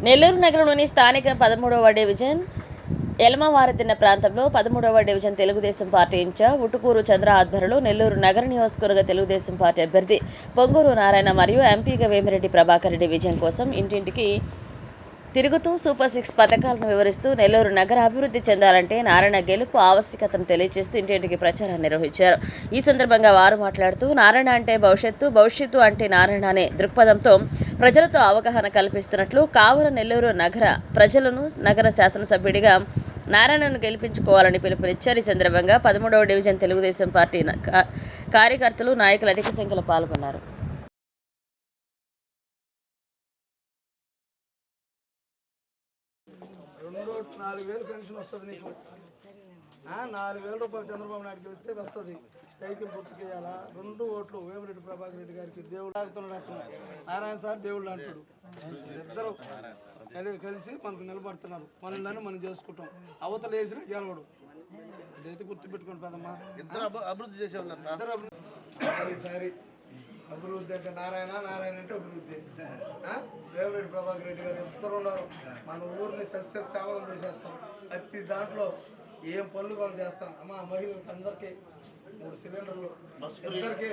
నెల్లూరు నగరంలోని స్థానిక పదమూడవ డివిజన్ ఎలమవారతిన్న ప్రాంతంలో పదమూడవ division Telugudesam party incharge Utukuru Chandra ఆధ్వర్యంలో నెల్లూరు నగర నియోజకవర్గ తెలుగుదేశం పార్టీ అభ్యర్థి పొంగూరు నారాయణ మరియు ఎంపీగా వేమిరెడ్డి ప్రభాకర్ రెడ్డి విజయం కోసం ఇంటింటికి తిరుగుతూ సూపర్ సిక్స్ పథకాలను వివరిస్తూ నెల్లూరు నగర అభివృద్ధి చెందాలంటే నారాయణ గెలుపు ఆవశ్యకతను తెలియజేస్తూ ఇంటింటికి ప్రచారాన్ని నిర్వహించారు. ఈ సందర్భంగా వారు మాట్లాడుతూ నారాయణ అంటే భవిష్యత్తు భవిష్యత్తు అంటే నారాయణ అనే దృక్పథంతో ప్రజలతో అవగాహన కల్పిస్తున్నట్లు కావున నెల్లూరు నగర ప్రజలను నగర శాసనసభ్యుడిగా నారాయణను గెలిపించుకోవాలని పిలుపునిచ్చారు. ఈ సందర్భంగా పదమూడవ డివిజన్ తెలుగుదేశం పార్టీ కార్యకర్తలు నాయకులు అధిక సంఖ్యలో పాల్గొన్నారు. నాలుగు వేలు పెన్షన్ వస్తుంది నీకు. ఆ, నాలుగు వేల రూపాయలు చంద్రబాబు నాయుడుకి వెళ్తే వస్తుంది. సైకిల్ గుర్తుకేయాలా రెండు ఓట్లు వేమిరెడ్డి ప్రభాకర్ రెడ్డి గారికి దేవుడు ఆగుతున్నాడు అతను. నారాయణ సార్ దేవుళ్ళు అంటాడు ఇద్దరు కలి కలిసి మనకు నిలబడుతున్నారు. మనల్ని మనం చేసుకుంటాం. అవతల వేసిన గెలవడు. అదైతే గుర్తుపెట్టుకోండి పెద్దమ్మా. ఇద్దరు అభి- అభివృద్ధి ఇద్దరు అభివృద్ధి ఈసారి అభివృద్ధి అంటే నారాయణ నారాయణ అంటే అభివృద్ధి. ఆ? వేమిరెడ్డి ప్రభాకర్ రెడ్డి గారు ఇద్దరు ఉన్నారు? మన ఊరిని సస్య సేవలు చేసేస్తాం. ప్రతి దాంట్లో ఏం పనులు మనం చేస్తాం. అమ్మ మహిళలకు అందరికీ మూడు సిలిండర్లు. ఇద్దరికి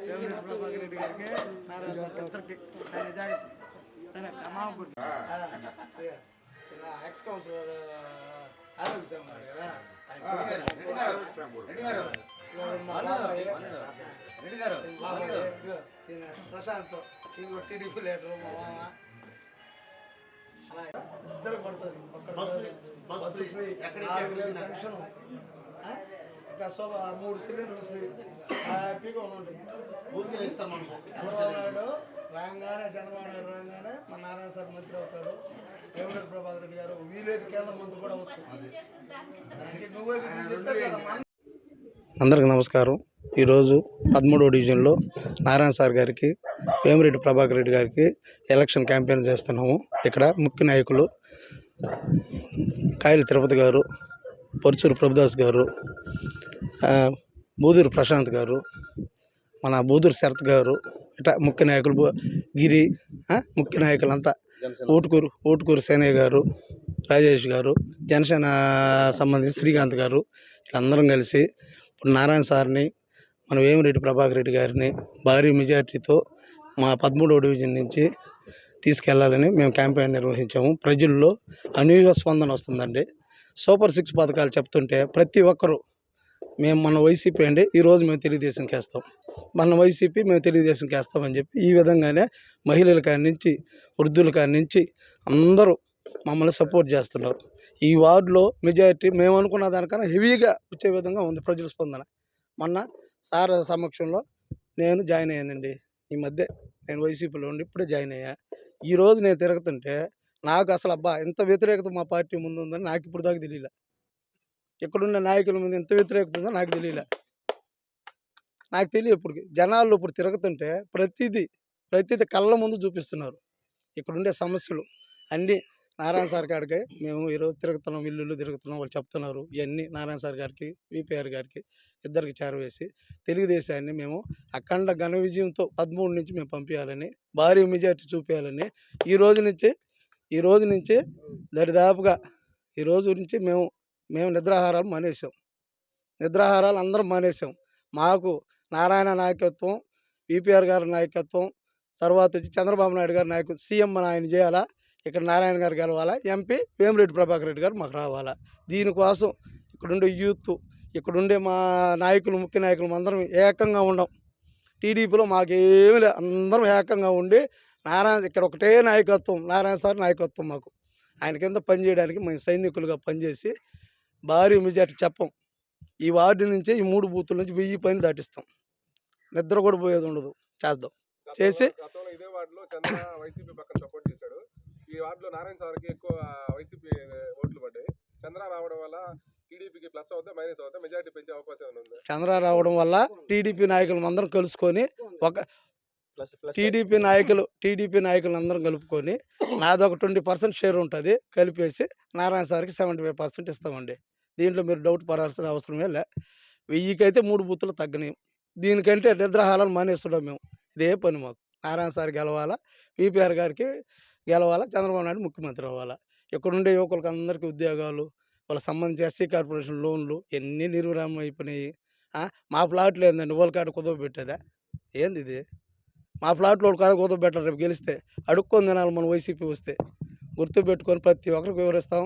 వేమిరెడ్డి ప్రభాకర్ రెడ్డి గారికి నారాయణ ఇద్దరికి. సరే అమ్మా ఎక్స్ కౌన్సిలర్ ఆరోగ్య శ్యామ్ ఉన్నాడు కదా. ఆయన ఈయన ప్రశాంత్ ఇంకో టీడీపీ లీడరు మా మామ. అలా ఇద్దరు పడుతుంది. పెన్షన్. ఇంకా శోభ మూడు సిలిండర్లు ఫ్రీ. హ్యాపీగా ఉండండి చంద్రబాబు నాయుడు రాగానే చంద్రబాబు నాయుడు రాగానే మా నారాయణ సార్ మంత్రి అవుతాడు. వేమిరెడ్డి ప్రభాకర్ రెడ్డి గారు వీలేదు కేంద్ర మంత్రి కూడా వచ్చు దానికి నువ్వే. అందరికీ నమస్కారం. ఈరోజు పదమూడవ డివిజన్లో నారాయణ సార్ గారికి వేమిరెడ్డి ప్రభాకర్ రెడ్డి గారికి ఎలక్షన్ క్యాంపెయిన్ చేస్తున్నాము. ఇక్కడ ముఖ్య నాయకులు కాయలు తిరుపతి గారు పరుచూరు ప్రభుదాస్ గారు బూదూరు ప్రశాంత్ గారు మన బూదూరు శరత్ గారు ఇట్లా ముఖ్య నాయకులు గిరి ముఖ్య నాయకులంతా ఊటుకూరు ఊటుకూరు సేనయ్య గారు రాజేష్ గారు జనసేన సంబంధించి శ్రీకాంత్ గారు వీళ్ళందరం కలిసి ఇప్పుడు నారాయణ సార్ని మన వేమిరెడ్డి ప్రభాకర్ రెడ్డి గారిని భారీ మెజార్టీతో మా పదమూడవ డివిజన్ నుంచి తీసుకెళ్ళాలని మేము క్యాంపెయిన్ నిర్వహించాము. ప్రజల్లో అనూహ్య స్పందన వస్తుందండి. సూపర్ సిక్స్ పథకాలు చెప్తుంటే ప్రతి ఒక్కరూ మేము మన వైసీపీ అండి ఈరోజు మేము తెలుగుదేశంకి వేస్తాం. మన వైసీపీ మేము తెలుగుదేశంకి వేస్తామని చెప్పి ఈ విధంగానే మహిళల కాడి నుంచి వృద్ధుల కాడి నుంచి అందరూ మమ్మల్ని సపోర్ట్ చేస్తున్నారు. ఈ వార్డులో మెజారిటీ మేము అనుకున్న దానికన్నా హెవీగా వచ్చే విధంగా ఉంది ప్రజల స్పందన. మొన్న సార్ సమక్షంలో నేను జాయిన్ అయ్యానండి. ఈ మధ్య నేను వైసీపీలో ఉండి ఇప్పుడే జాయిన్ అయ్యా. ఈరోజు నేను తిరుగుతుంటే నాకు అసలు అబ్బా ఇంత వ్యతిరేకత మా పార్టీ ముందు ఉందని నాకు ఇప్పుడు దాకా తెలియలే. ఇక్కడున్న నాయకుల ముందు ఎంత వ్యతిరేకత ఉందో నాకు తెలియలే. నాకు తెలియదు ఇప్పుడు జనాలు ఇప్పుడు తిరుగుతుంటే ప్రతిదీ ప్రతిదీ కళ్ళ ముందు చూపిస్తున్నారు. ఇక్కడుండే సమస్యలు అన్నీ నారాయణ సార్ గారికి మేము ఈరోజు తిరుగుతున్నాం ఇల్లు తిరుగుతున్నాం వాళ్ళు చెప్తున్నారు. ఇవన్నీ నారాయణ సార్ గారికి విపిఆర్ గారికి ఇద్దరికి చేరవేసి తెలుగుదేశాన్ని మేము అఖండ ఘన విజయంతో పదమూడు నుంచి మేము పంపించాలని భారీ మెజార్టీ చూపించాలని ఈ రోజు నుంచి ఈ రోజు నుంచి దరిదాపుగా ఈ రోజు నుంచి మేము మేము నిద్రాహారాలు మానేసాం నిద్రాహారాలు అందరం మానేసాం మాకు నారాయణ నాయకత్వం విపిఆర్ గారి నాయకత్వం తర్వాత వచ్చి చంద్రబాబు నాయుడు గారి నాయకత్వం సీఎం ఆయన చేయాలా? ఇక్కడ నారాయణ గారు గెలవాలా? ఎంపీ వేమిరెడ్డి ప్రభాకర్ రెడ్డి గారు మాకు రావాలా? దీనికోసం ఇక్కడుండే యూత్ ఇక్కడుండే మా నాయకులు ముఖ్య నాయకులు అందరం ఏకంగా ఉండం. టీడీపీలో మాకేమీ లే అందరం ఏకంగా ఉండి నారాయణ ఇక్కడ ఒకటే నాయకత్వం నారాయణ సార్ నాయకత్వం మాకు. ఆయన కింద పనిచేయడానికి మేము సైనికులుగా పనిచేసి భారీ మెజార్టీ చెప్పం. ఈ వార్డు నుంచి ఈ మూడు బూతుల నుంచి వెయ్యి పైన దాటిస్తాం. నిద్ర కూడా పోయేది ఉండదు. చేద్దాం. చేసి ఈ వార్డులో నారాయణ సార్కి ఎక్కువ వైసీపీ ఓట్లు పడ్డాయి. చంద్ర రావడం వల్ల టీడీపీకి ప్లస్ అవుతే మైనస్ అవుతే మెజారిటీ పెంచే అవకాశం ఉంది? చంద్ర రావడం వల్ల టీడీపీ నాయకులు అందరం కలుసుకొని ఒక టీడీపీ నాయకులు టీడీపీ నాయకులు అందరం కలుపుకొని నాది ఒక ట్వంటీ పర్సెంట్ షేర్ ఉంటుంది కలిపేసి నారాయణ సార్కి సెవెంటీ ఫైవ్ పర్సెంట్ ఇస్తామండి. దీంట్లో మీరు డౌట్ పడాల్సిన అవసరమే లే. వెయ్యికి అయితే మూడు బూతులు తగ్గని దీనికంటే నిద్రాహారాలు మానేస్తున్నాం మేము. ఇదే పని మాకు. నారాయణ సార్ గెలవాలా? విపిఆర్ గారికి గెలవాలా? చంద్రబాబు నాయుడు ముఖ్యమంత్రి అవ్వాలా? ఇక్కడ ఉండే యువకులకు అందరికీ ఉద్యోగాలు వాళ్ళకి సంబంధించి ఎస్సీ కార్పొరేషన్ లోన్లు ఎన్ని నిర్విరామం అయిపోయినాయి మా ప్లాట్లు ఏందండి? వాళ్ళ కాడ కుదవ పెట్టేదా? ఏంది ఇది? మా ప్లాట్లో వాళ్ళ కాడ కుదవ పెట్టాలి రేపు గెలిస్తే. అడుక్కొని తినాలి మన వైసీపీ వస్తే. గుర్తుపెట్టుకొని ప్రతి ఒక్కరికి వివరిస్తాం.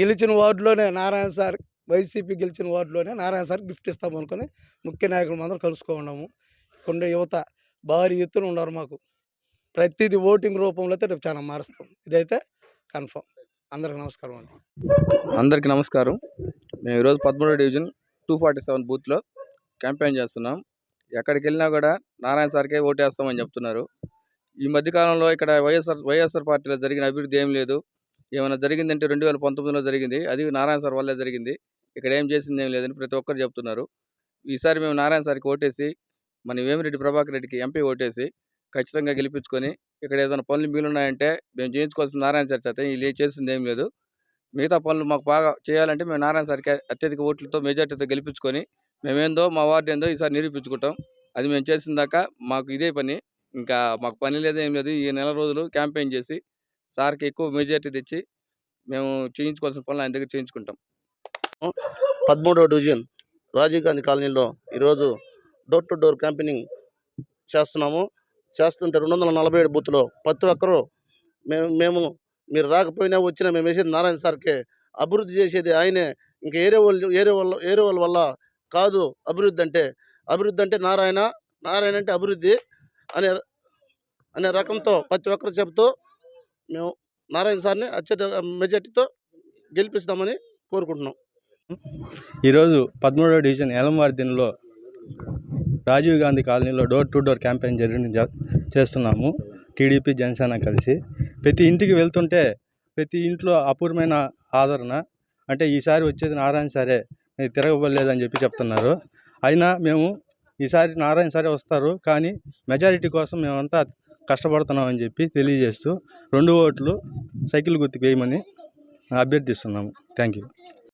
గెలిచిన వార్డులోనే నారాయణ సార్ వైసీపీ గెలిచిన వార్డులోనే నారాయణ సార్ గిఫ్ట్ ఇస్తాం అనుకొని ముఖ్య నాయకులు అందరం కలుసుకోండాము ఉండే యువత భారీ ఎత్తున ఉన్నారు మాకు. ప్రతిదీ ఓటింగ్ రూపంలో అయితే రేపు చాలా మారుస్తాం ఇదైతే కన్ఫర్మ్. అందరికి నమస్కారం అండి. అందరికీ నమస్కారం. మేము ఈరోజు పదమూడో డివిజన్ టూ ఫార్టీ సెవెన్ బూత్లో క్యాంపెయిన్ చేస్తున్నాం. ఎక్కడికి వెళ్ళినా కూడా నారాయణ సార్కే ఓటేస్తామని చెప్తున్నారు. ఈ మధ్యకాలంలో ఇక్కడ వైఎస్ఆర్ వైఎస్ఆర్ పార్టీలో జరిగిన అభివృద్ధి ఏం లేదు. ఏమైనా జరిగిందంటే రెండు వేల పంతొమ్మిదిలో జరిగింది. అది నారాయణ సార్ వల్లే జరిగింది. ఇక్కడ ఏం చేసింది ఏం లేదని ప్రతి ఒక్కరు చెప్తున్నారు. ఈసారి మేము నారాయణ సార్కి ఓటేసి మన వేమిరెడ్డి ప్రభాకర్ రెడ్డికి ఎంపీ ఓటేసి ఖచ్చితంగా గెలిపించుకొని ఇక్కడ ఏదైనా పనులు మిగిలి ఉన్నాయంటే మేము చేయించుకోవాల్సిన నారాయణ సార్ చేత వీళ్ళు చేసింది ఏం లేదు. మిగతా పనులు మాకు బాగా చేయాలంటే మేము నారాయణ సార్కి అత్యధిక ఓట్లతో మెజార్టీతో గెలిపించుకొని మేమేందో మా వార్డు ఏందో ఈసారి నిరూపించుకుంటాం. అది మేము చేసిన దాకా మాకు ఇదే పని. ఇంకా మాకు పని లేదు ఏం లేదు. ఈ నెల రోజులు క్యాంపెయిన్ చేసి సార్కి ఎక్కువ మెజార్టీ తెచ్చి మేము చేయించుకోవాల్సిన పనులు ఆయన దగ్గర చేయించుకుంటాం. పదమూడవ డివిజన్ రాజీవ్ గాంధీ కాలనీలో ఈరోజు డోర్ టు డోర్ క్యాంపెయినింగ్ చేస్తున్నాము. చేస్తుంటే రెండు వందల నలభై ఏడు బూత్లో ప్రతి ఒక్కరూ మేము మేము మీరు రాకపోయినా వచ్చినా మేము వేసేది నారాయణ సార్కే. అభివృద్ధి చేసేది ఆయనే. ఇంకా ఏరే వాళ్ళు ఏరే వాళ్ళ ఏరే వాళ్ళ వల్ల కాదు అభివృద్ధి అంటే. అభివృద్ధి అంటే నారాయణ నారాయణ అంటే అభివృద్ధి అనే అనే రకంతో ప్రతి ఒక్కరు చెబుతూ మేము నారాయణ సార్ని అత్యధిక మెజార్టీతో గెలిపిస్తామని కోరుకుంటున్నాం. ఈరోజు పదమూడవ డివిజన్ ఎలంవార్దిన్లో రాజీవ్ గాంధీ కాలనీలో డోర్ టు డోర్ క్యాంపెయిన్ జరిగి చేస్తున్నాము. టీడీపీ జనసేన కలిసి. ప్రతి ఇంటికి వెళ్తుంటే ప్రతి ఇంట్లో అపూర్వమైన ఆదరణ. అంటే ఈసారి వచ్చేది నారాయణ సరే. మీరు తిరగబడలేదని చెప్పి చెప్తున్నారు. అయినా మేము ఈసారి నారాయణ సరే వస్తారు. కానీ మెజారిటీ కోసం మేమంతా కష్టపడుతున్నామని చెప్పి తెలియజేస్తూ రెండు ఓట్లు సైకిల్ గుర్తుకు వేయమని అభ్యర్థిస్తున్నాము. Thank you.